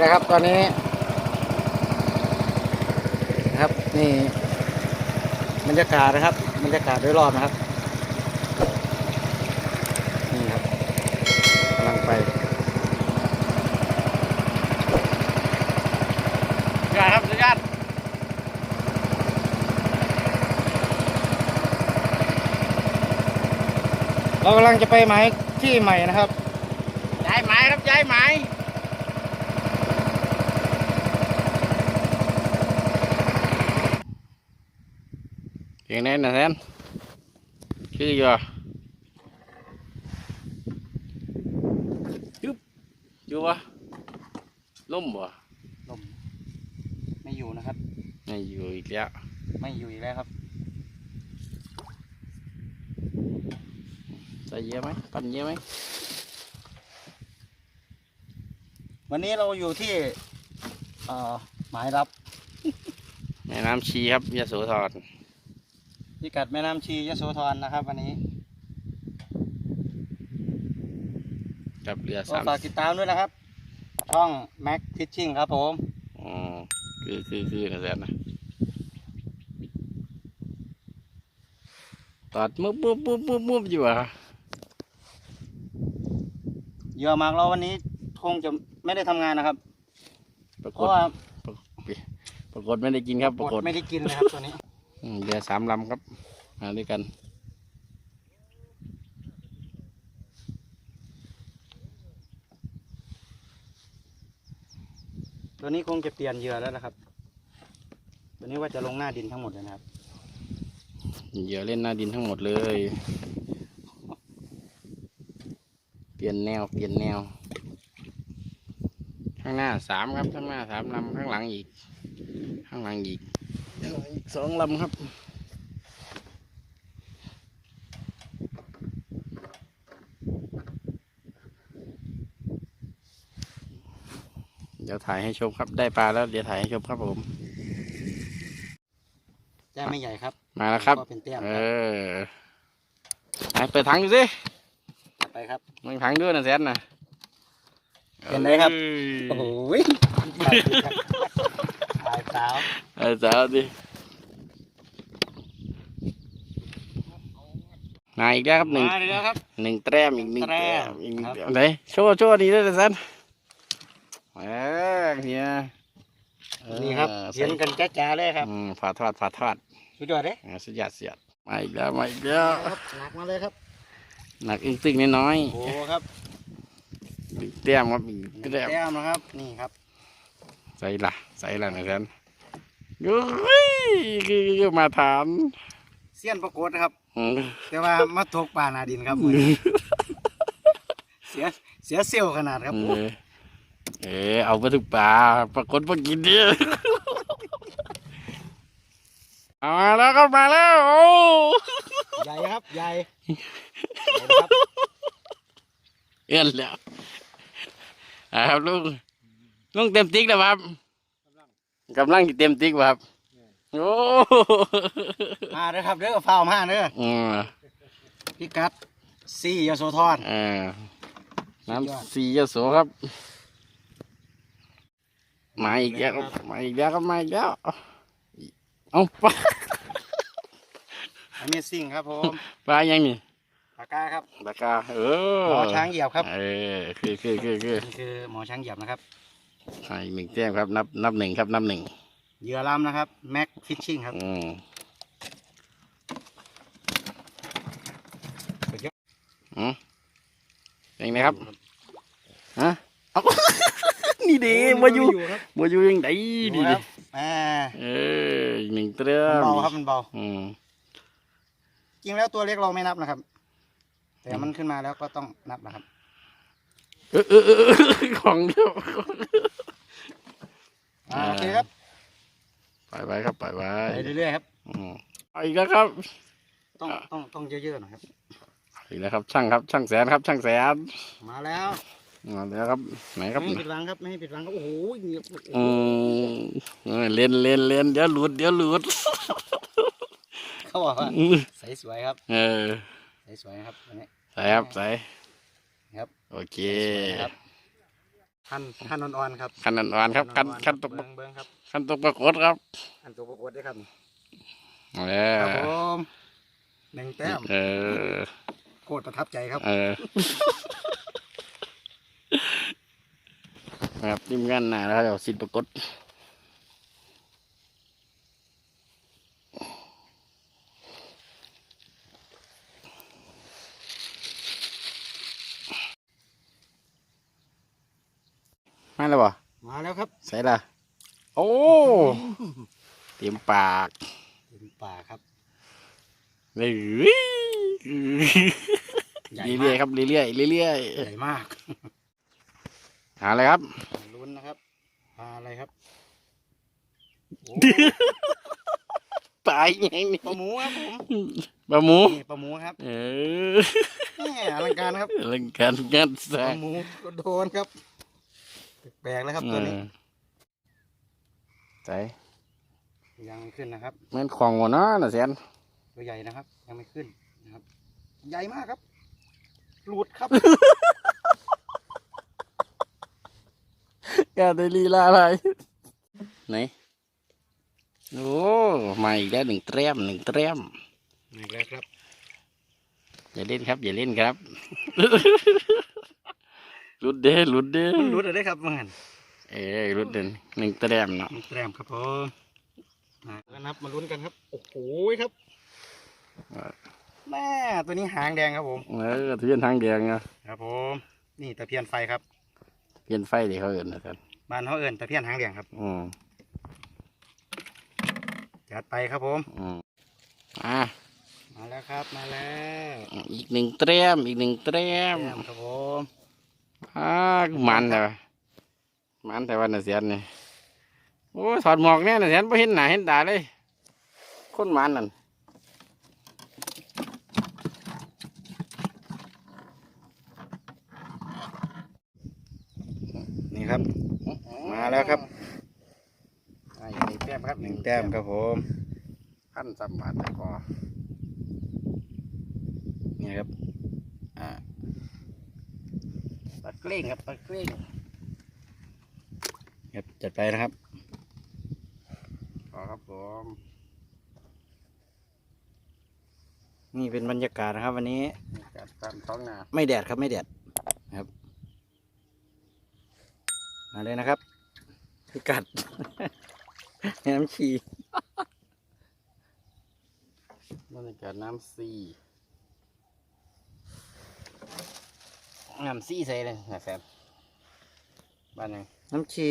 แล้วครับ ตอนนี้นะครับนี่บรรยากาศนะครับบรรยากาศโดยรอบนะครับนี่ครับกำลังไปยอดครับสุดยอดเรากำลังจะไปหมายที่ใหม่นะครับย้ายไม้ครับย้ายไม้เพียงนี้นะแทนคืออยู่ยุบอยู่วะล่มบ่ลมไม่อยู่นะครับ ไม่อยู่อีกแล้วไม่อยู่อีกแล้วครับใส่เยอะไหมปั่นเยอะไหมวันนี้เราอยู่ที่เอ่อหมายรับ แม่น้ำชีครับยโสธร พิกัดแม่น้ำชียโสธรนะครับ วันนี้กับเรือก็สามฝากติดตามด้วยนะครับ ช่องแม็กฟิชชิ่งครับผม อ๋อคือคือคือนะแทนนะตอดมุบมุบมุบมุบมุบอยู่อะเหยื่อหมากเราวันนี้คงจะไม่ได้ทำงานนะครับ ปราเพกฏราะว่าปรากฏไม่ได้กินครับปรากฏไม่ได้กินนะครับตัวนี้ อืมเรือสามลำครับ มาด้วยกัน ตัวนี้คงจะเปลี่ยนเหยื่อแล้วนะครับ ตัวนี้ว่าจะลงหน้าดินทั้งหมดเลยนะครับ เหยื่อเล่นหน้าดินทั้งหมดเลย เปลี่ยนแนว เปลี่ยนแนว ข้างหน้าสามครับ ข้างหน้าสามลำข้างหลังอีก ข้างหลังอีกข้างหลังอีกสองลำครับ ดี๋ยวถ่ายให้ชมครับ ได้ปลาแล้วเดี๋ยวถ่ายให้ชมครับผมแจ้ไม่ใหญ่ครับ มาแล้วครับก็เป็นแต้มเอครับอไปเปิดถังดูสิจัดไปครับมึงถังด้วยนะแซนนะเป็นไงครับเอ้โอ้ยโหตายสาวเออสาวดิมาอีกแล้วครับหนึ่งมาเลยครับหนึ่งแต้มอีกหนึ่งแต้แต้มมอีกหนึ่งครับแต้มไหนโชว์โชว์ดีด้วยนะแซน เออเนี่ยเออนี่ครับใส่เสียงกันจ้าๆเลยครับอืมผ่าทอดผ่าทอดสุดยอดเลยอ่าสุดยอดเสียดมาอีกแล้วมาอีกแล้วครับหนักมาเลยครับหนักอึ้งตึงน้อยโอ้โหครับๆหนึ่งแต้มครับอีกหนึ่งแต้มแต้มนะครับนี่ครับใส่ละใส่ละนะท่านยุ้ยคือมาถามเสี้ยนประกวดนะครับอืมแต่ว่ามาตกปลานาดินครับเสียเสียเซลล์ขนาดครับ เออเออเอาไปทุกปลาปรากฏว่ากินเดียวเอามาแล้วก็มาแล้วโอ้ใหญ่ครับ ใหญ่ใหญ่นะครับเอื้อนแล้วอ่าครับลุงลุงเต็มติ๊กแล้วครับกำลังเต็มติ๊กครับโอ้มาเด้อครับเด้อฟ้าวมาเด้ออืมพิกัดซี่ยโสธรเออสุดยอดน้ำสียโสครับ มาอีกแล้วครับมาอีกแล้วครับมาอีกแล้วเอาปลาอเมซิ่งครับผมปลายังนี่ปากกาครับปลากาเออหมอช้างเหยียบครับเออคือคือคือคือนี่คือหมอช้างเหยียบนะครับอ่าอีกหนึ่งแต้มครับนับนับหนึ่งครับนับหนึ่งเหยื่อลำนะครับแม็กฟิชชิ่งครับอืมสุดยอดอืมเป็นไงครับฮะเอานี่ ดีมาอยู่ครับมาอยู่ยังไงดูดีคดิรับอ่าเอออีกหนึ่งแต้มันมเบาครับมันเบาอืมจริงแล้วตัวเล็กเราไม่นับนะครับ แต่มันขึ้นมาแล้วก็ต้องนับนะครับ เออเออเออเออของเดียวอ่าโอเคครับปล่อยไว้ครับปล่อยไว้ไปเรื่อยๆครับอืมเอาอีกแล้วครับ ต้องต้องต้องเยอะๆหน่อยครับเอาอีกแล้วครับ ช่างครับ ช่างแสนครับ ช่างแสนมาแล้ว มาแล้วครับไหนครับไม่ให้ผิดหวังครับไม่ให้ผิดหวังครับโอ้โหเหยียบอืมเออเล่นเล่นเล่นเดี๋ยวหลุดเดี๋ยวหลุดเขาบอกว่าอืมใสสวยครับ เออใสสวยนะครับอันนี้ใส่ครับใส่ครับ โอเคสวยนะครับพันพันอ่อนๆครับคันอ่อนๆครับคันอ่อๆคันตกเบิ้งเบิ้งครับคันตกปรากฏครับอันตัวประกวดด้วยครับเอครับอผมหนึ่งแต้มเออโคตรประทับใจครับเออ ครับทีมงานหนาแล้วเดี๋ยวสิทธิ์ปรากฏมาแล้วบ่มาแล้วครับใส่ละโอ้เตรียมปากเต็มป่าครับเลยใหญ่เรื่อยมากๆครับเรื่อยๆเรื่อยใหญ่มากๆ หาอะไรครับลุ้นนะครับปลาอะไรครับโอ้ตายยังนี่ปลาหมูครับผมปลาหมูนี่ปลาหมูครับ เออแหม่อลังการครับอลังการงานสปร้าลางหมูก็โดนครับแปลกๆแล้วครับตัวนี้เออใส่ยังไม่ขึ้นนะครับแม่นของวะเนาะน่ะแสนตัวใหญ่นะครับ ยังไม่ขึ้นนะครับ ใหญ่มากครับ หลุดครับ แกได้ลีลาอะไร ไหน โอ้มาอีกแล้วหนึ่งแต้มหนึ่งแต้มนี่แล้วครับ อย่าเล่นครับ อย่าเล่นครับหลุดเด้หลุดเด้มันหลุดอะไรครับมันเอ้ยหลุดเด่นหนึ่งแต้มเนาะมันแต้มครับผมมาแล้วนะครับมาลุ้นกันครับ โอ้โหครับแม่ตัวนี้หางแดงครับผม เออเทียนทางแดงอะครับผม นี่ตะเพียนไฟครับ เทียนไฟเดี๋ยวเขาเอินนะท่านบ้านเขาเอิญตะเพียนหางแดงครับ อืมจัดไปครับผม อืมอะมาแล้วครับมาแล้วอีกหนึ่งแต้มอีกหนึ่งแต้มแต้มครับผมอ่ามันแต่ว่ามันแต่ว่าน่ะเสียนนี่โอ้ยถอดหมวกแน่น่ะเสียนไม่เห็นหน้าเห็นตาเลย คนมันนั่นนี่ครับ มาแล้วครับ อ่าอีกหนึ่งแต้มครับ หนึ่ง แต้มครับผมขั้นสัมผัสแต่ก็นี่ครับอ่าปลาเกล้งครับปลาเกล้งครับจัดไปนะครับขอครับผมนี่เป็นบรรยากาศนะครับ วันนี้นี่จัดตามท้องนาไม่แดดครับไม่แดดนะครับมาเลยนะครับพิกัด น้ำชีบรรยากาศน้ำซีน้ำซีใส่เลยนะแซมบ้านหนึงน้ำชี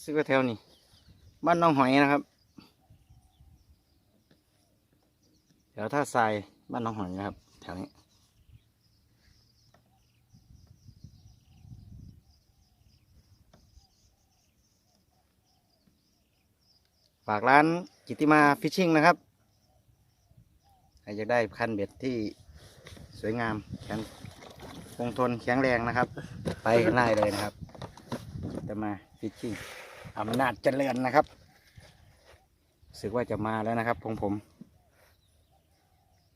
ซื้อว่าแถวนี้บ้านน้องหอยนะครับแถวท่าทรายบ้านน้องหอยนะครับแถวนี้ ฝากร้านกิติมาฟิชชิ่งนะครับใครอยากได้คันเบ็ดที่สวยงามแข็งคงทนแข็งแรงนะครับ ไปกันได้เลยนะครับ จะมาฟิชชิ่งอำนาจเจริญนะครับรู้สึกว่าจะมาแล้วนะครับของผม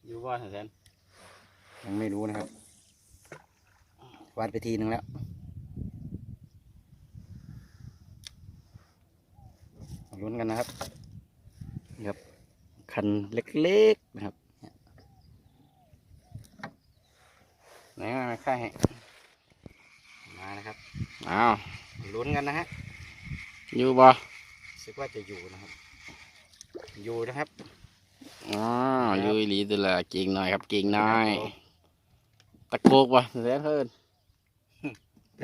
อยู่บ้านแซนยังไม่รู้นะครับวัดไปทีนึงแล้วมา ลุ้นกันนะครับนี่ครับ คันเล็กๆนะครับไหนมาค่ายให้มานะครับอ้าวมาลุ้นกันนะฮะอยู่บ่รู้สึกว่าจะอยู่นะครับ อยู่นะครับอ๋ออยู่อีหลีตัวละเก่งหน่อยครับ เก่งน้อยครับผมตะโกกบ่แซนเฮิน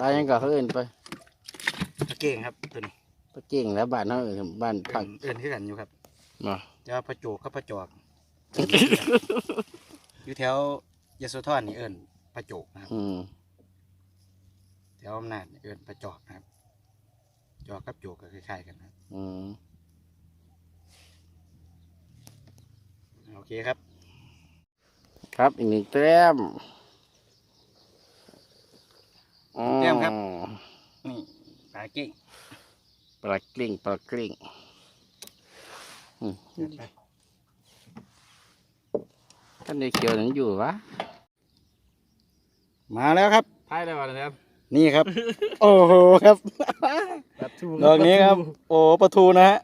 ตายยังก็เฮินไปตะเก่งครับ ตัวนี้ตะเก่งแล้วบ้านเฮาเอิ้นบ้านเอิ้พังนเอื่นขึ้นกันอยู่ครับบ่จะว่าประโจกกับประจอก อยู่แถวยโสธรนี่เอิญประโจกนะครับ อืมแถวอำนาจนี่เอิญประจอกนะครับ จอกกับโจกก็คล้ายๆกันนะครับอืมโอเคครับ ครับอีกหนึ่งแต้มอ๋อนี่ปลาเก่ง ปลาเกลิ้งปลาเกลิ้งอืมจัดไปท่านได้เกี่ยวนั้นอยู่วะ มาแล้วครับท้ายได้วันแล้วนี่ครับ โอ้โหครับปลาทูดอกนี้ครับ โอ้ปลาทูนะฮะ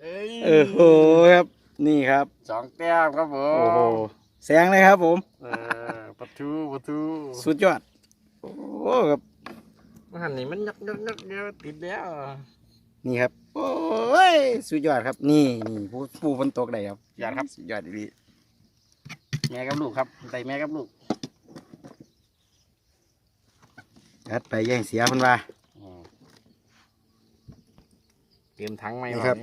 เอ้ยเออโหครับ นี่ครับสองแต้มครับผมโอ้โหแสงเลยครับผมเออปลาทูปลาทูสุดยอด โอ้โหครับหันนี่มันยักยักยักเดียวติดแล้ว นี่ครับ โอ้ยสุดยอดครับ นี่นี่ผู้ผู้ฝนตกได้ครับยอดครับสุดยอดดีแม่กับลูกครับใส่แม่กับลูกจัดไปแย่งเสียเพันว่าอืมเตรียมถังไหมนี่ครับ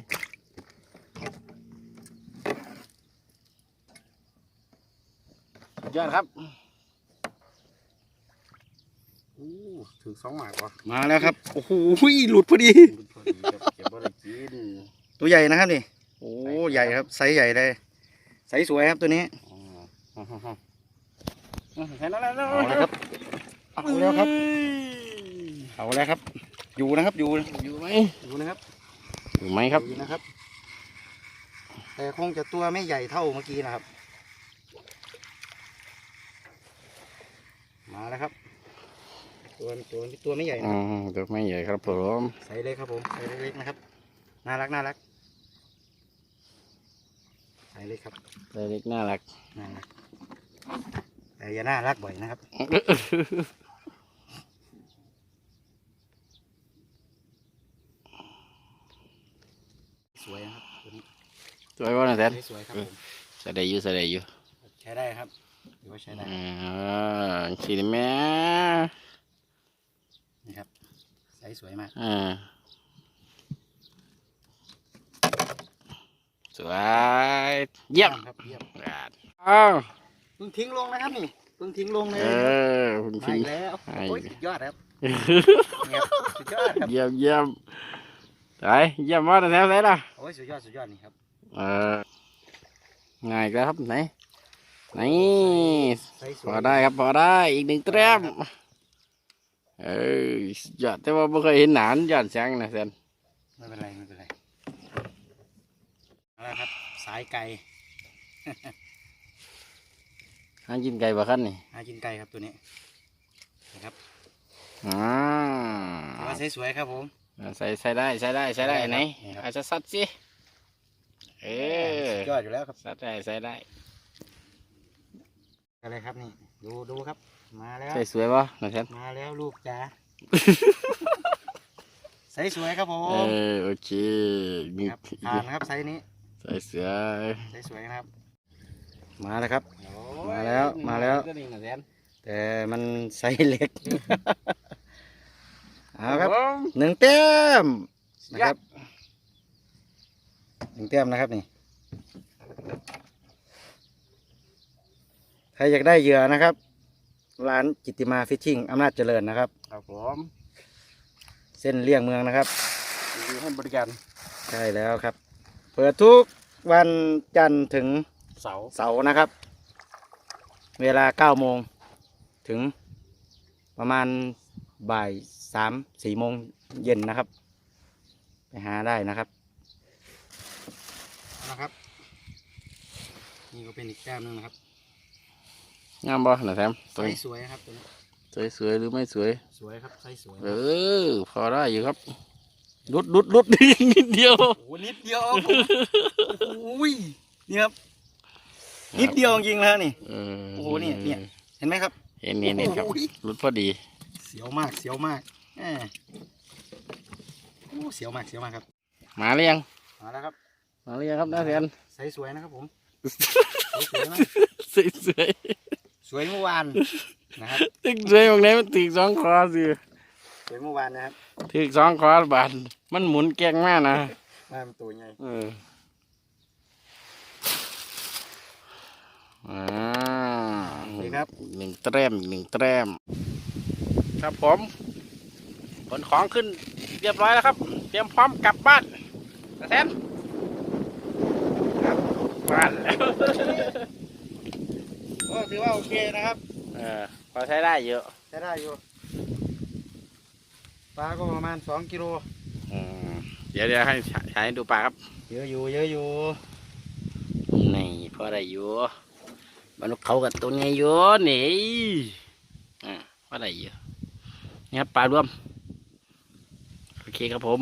สุดยอดครับ อู้ถึงสองหมากว่ะมาแล้วครับ โอ้โหหลุดพอดีพอดีครับเก็บบ่ได้กินตัวใหญ่นะครับนี่ โอ้ไซส์ใหญ่ครับไซส์ใหญ่เลยไซส์สวยครับตัวนี้อ๋ออ๋ออ๋ออ๋อเห็นแล้วแล้วเอาแล้วครับเอาแล้วครับเอาแล้วครับ อยู่นะครับอยู่อยู่ไหมอยู่นะครับอยู่ไหมครับอยู่นะครับ แต่คงจะตัวไม่ใหญ่เท่าเมื่อกี้นะครับ มาแล้วครับ ตัวตัวตัวไม่ใหญ่นะอืมตัวไม่ใหญ่ครับผมใส่เลยครับผมใส่เล็กๆนะครับน่ารักน่ารักใส่เลยครับตัวเล็กน่ารักน่ารักแต่อย่าน่ารักบ่อยนะครับสวยนะครับตัวนี้สวยว่านะแทนสวยครับผมใส่ได้อยู่ใส่ได้อยู่ใช้ได้ครับถือว่าใช้ได้อ่าสีแม่ นี่ครับใส่สวยมากอ่าสวยเยี่ยมครับเยี่ยมอ้าวเพิ่งทิ้งลงนะครับนี่เพิ่งทิ้งลงเลยเออคุณมาทิ้งอีกแล้วมาอีกโอ้ยสุดยอดครับนี่ครับสุดยอดครับเยี่ยมเยี่ยมไปเยี่ยมมากนะแทนเลยล่ะโอ้ยสุดยอดสุดยอดนี่ครับเออง่ายอีกแล้วครับไหนไหนใส่สพวอยได้ครับพอได้อีกหนึ่งแต้ม เออยอดแต่ว่าไม่เคยเห็นหนานยอดแสงนะแซนไม่เป็นไรไม่เป็นไรเอาละครับ สายไก่ หากินไก่บ่คันนี่หากินไก่ครับตัวนี้นะครับอ่าถือว่าใส่สวยครับผมใส่ใส่ได้ใส่ได้ใส่ได้ใส่ได้ไหนครับนี่ครับอาจจะสัดสิเออสุดยอดอยู่แล้วครับสัดได้ใส่ได้อะไรครับนี่ดูดูครับ มาแล้ว ใส่สวยป่ะนะแซนมาแล้วลูกจ๋า ใส่สวยครับผเอมอโอเคนี่ครับผ่านครับไซส์นี้ใส่เสือใส่สวยนะครับมาแล้วครับ โอ้มาแล้วมาแล้ว ก็นี่นะแซนแต่มันไซส์เล็ก เอาครับผมหนึ่งแต้มนะยัครับบหนึ่งแต้มนะครับนี่ใครอยากได้เหยื่อนะครับ ร้านจิตติมาฟิชชิ่งอำนาจเจริญนะครับ ครับผมเส้นเลี่ยงเมืองนะครับยินดีให้บริการใช่แล้วครับ เปิดทุกวันจันทร์ถึงเสาเสาร์นะครับ เวลาเก้าโมงถึงประมาณบ่ายสามสี่โมงเย็นนะครับ ไปหาได้นะครับนะครับ นี่ก็เป็นอีกแต้มหนึงนะครับ งามบ่นะแซมไซส์สวยนะครับตัวนี้สวยสวยหรือไม่สวย สวยครับไซส์สวยเออ พอได้อยู่ครับลุดลุดลุด นิดเดียว โอ้โหนิดเดียวครับผมโอ้ยนี่ครับนิดเดียวจริงๆแล้วนี่เออโอ้โหเนี่ยเนี่ย เห็นไหมครับ เห็นเห็นเห็นครับโอ้โห ลุดพอดี เสียวมากเสียวมากแหมโอ้เสียวมากเสียวมากครับมาหรือยัง มาแล้วครับมาหรือยังครับน้าแซนไซส์สวยนะครับผมไซส์สวยมากสวย สวยสวยเมื่อวานนะครับตึกสวยตรงไหนมันตึกสองคอสิสวยเมื่อวานนะครับตึกสองคอบาทมันหมุนแกงมากนะมาเป็นตัวใหญ่เอออ่านี่ครับอีกหนึ่งแต้มอีกหนึ่งแต้มครับผมขนของขึ้นเรียบร้อยแล้วครับ เตรียมพร้อมกลับบ้านกระแทนครับบ้านแล้ว ก็ถือว่าโอเคนะครับเออพอใช้ได้เยอะใช้ได้อยู่ปลาก็ประมาณสองกิโลอืมเดี๋ยวเดี๋ยวให้ใช้ดูปลาครับ เยอะอยู่ เยอะอยู่นี่พอได้อยู่มนุษย์เขากับตัวไงอยู่นี่อ่าพอได้อยู่นี่ครับปลารวม โอเคครับผม